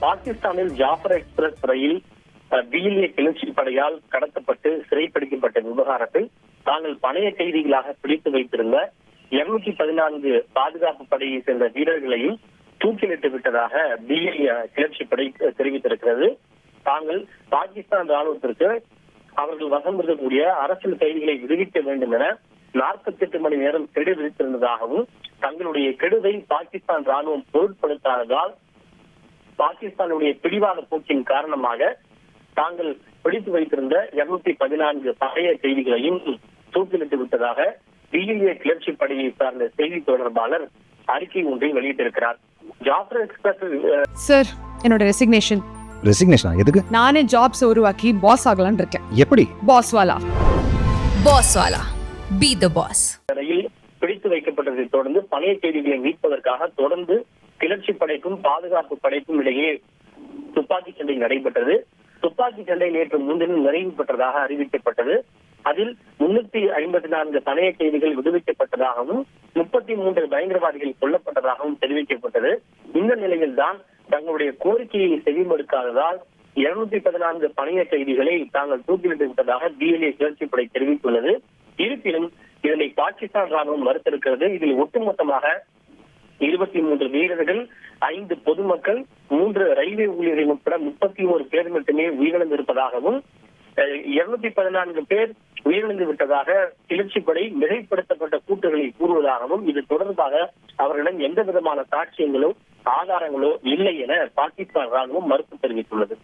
பாகிஸ்தானில் ஜாஃபர் எக்ஸ்பிரஸ் ரயில் பிஎல்ஏ கிளர்ச்சி படையால் கடத்தப்பட்டு சிறைப்பிடிக்கப்பட்ட விவகாரத்தில் தாங்கள் பணைய கைதிகளாக பிடித்து வைத்திருந்த இருநூற்றி பதினான்கு பாதுகாப்பு படையை சேர்ந்த வீரர்களையும் தூக்கிலிட்டு விட்டதாக பிஎல்ஏ கிளர்ச்சி படை தெரிவித்திருக்கிறது. தாங்கள் பாகிஸ்தான் ராணுவத்திற்கு அவர்கள் வசம் இருக்கக்கூடிய அரசியல் கைதிகளை விடுவிக்க வேண்டும் என நாற்பத்தி எட்டு மணி நேரம் கெடு விதித்திருந்ததாகவும் தங்களுடைய கெடுவை பாகிஸ்தான் ராணுவம் பொருட்படுத்தாததால் பாகிஸ்தானுடைய பிடிவாத போக்கின் காரணமாக தாங்கள் பிடித்து வைத்திருந்த இருநூத்தி பதினான்கு பழைய செய்திகளையும் தூக்கிலிட்டு விட்டதாக பிஎல்ஏ கிளர்ச்சி படையை சார்ந்த செய்தி தொடர்பாளர் அறிக்கை ஒன்றை வெளியிட்டிருக்கிறார். ஜாஃபர் எக்ஸ்பிரஸ் சார் என்னோட ரெசிக்னேஷன் ரெசிக்னேஷனா எதுக்கு? நானே ஜாப்ஸ் உருவாக்கி பாஸ் ஆகலாம்னு இருக்கேன். எப்படி? Pass Vala Wala. Be the boss. ரயில் பிடித்து வைக்கப்பட்டதை தொடர்ந்து பழைய செய்திகளை மீட்பதற்காக தொடர்ந்து கிளர்ச்சி படைக்கும் பாதுகாப்பு படைக்கும் இடையே துப்பாக்கி சண்டை நடைபெற்றது. துப்பாக்கி சண்டை நேற்று முன்தினம் நிறைவு பெற்றதாக அறிவிக்கப்பட்டது. அதில் முன்னூத்தி ஐம்பத்தி நான்கு பணைய கைதிகள் விடுவிக்கப்பட்டதாகவும் முப்பத்தி மூன்று பயங்கரவாதிகள் கொல்லப்பட்டதாகவும் தெரிவிக்கப்பட்டது. இந்த நிலையில்தான் தங்களுடைய கோரிக்கையை செவிமடுக்காததால் இருநூத்தி பதினான்கு பணைய கைதிகளை தாங்கள் தூக்கிலிட்டு விட்டதாக பிஎல்ஏ கிளர்ச்சி தெரிவித்துள்ளது. இருப்பினும் இதனை பாகிஸ்தான் ராணுவம் மறுத்திருக்கிறது. இதில் ஒட்டுமொத்தமாக இருபத்தி மூன்று வீரர்கள் ஐந்து பொதுமக்கள் மூன்று ரயில்வே ஊழியர்கள் உட்பட முப்பத்தி ஒரு பேர் மட்டுமே உயிரிழந்திருப்பதாகவும் இருநூத்தி பதினான்கு பேர் உயிரிழந்து விட்டதாக கிளர்ச்சி படை மிகைப்படுத்தப்பட்ட கூட்டுகளை கூறுவதாகவும் இது தொடர்பாக அவர்களிடம் எந்த விதமான சாட்சியங்களோ ஆதாரங்களோ இல்லை என பாகிஸ்தான் ராணுவம் மறுப்பு தெரிவித்துள்ளது.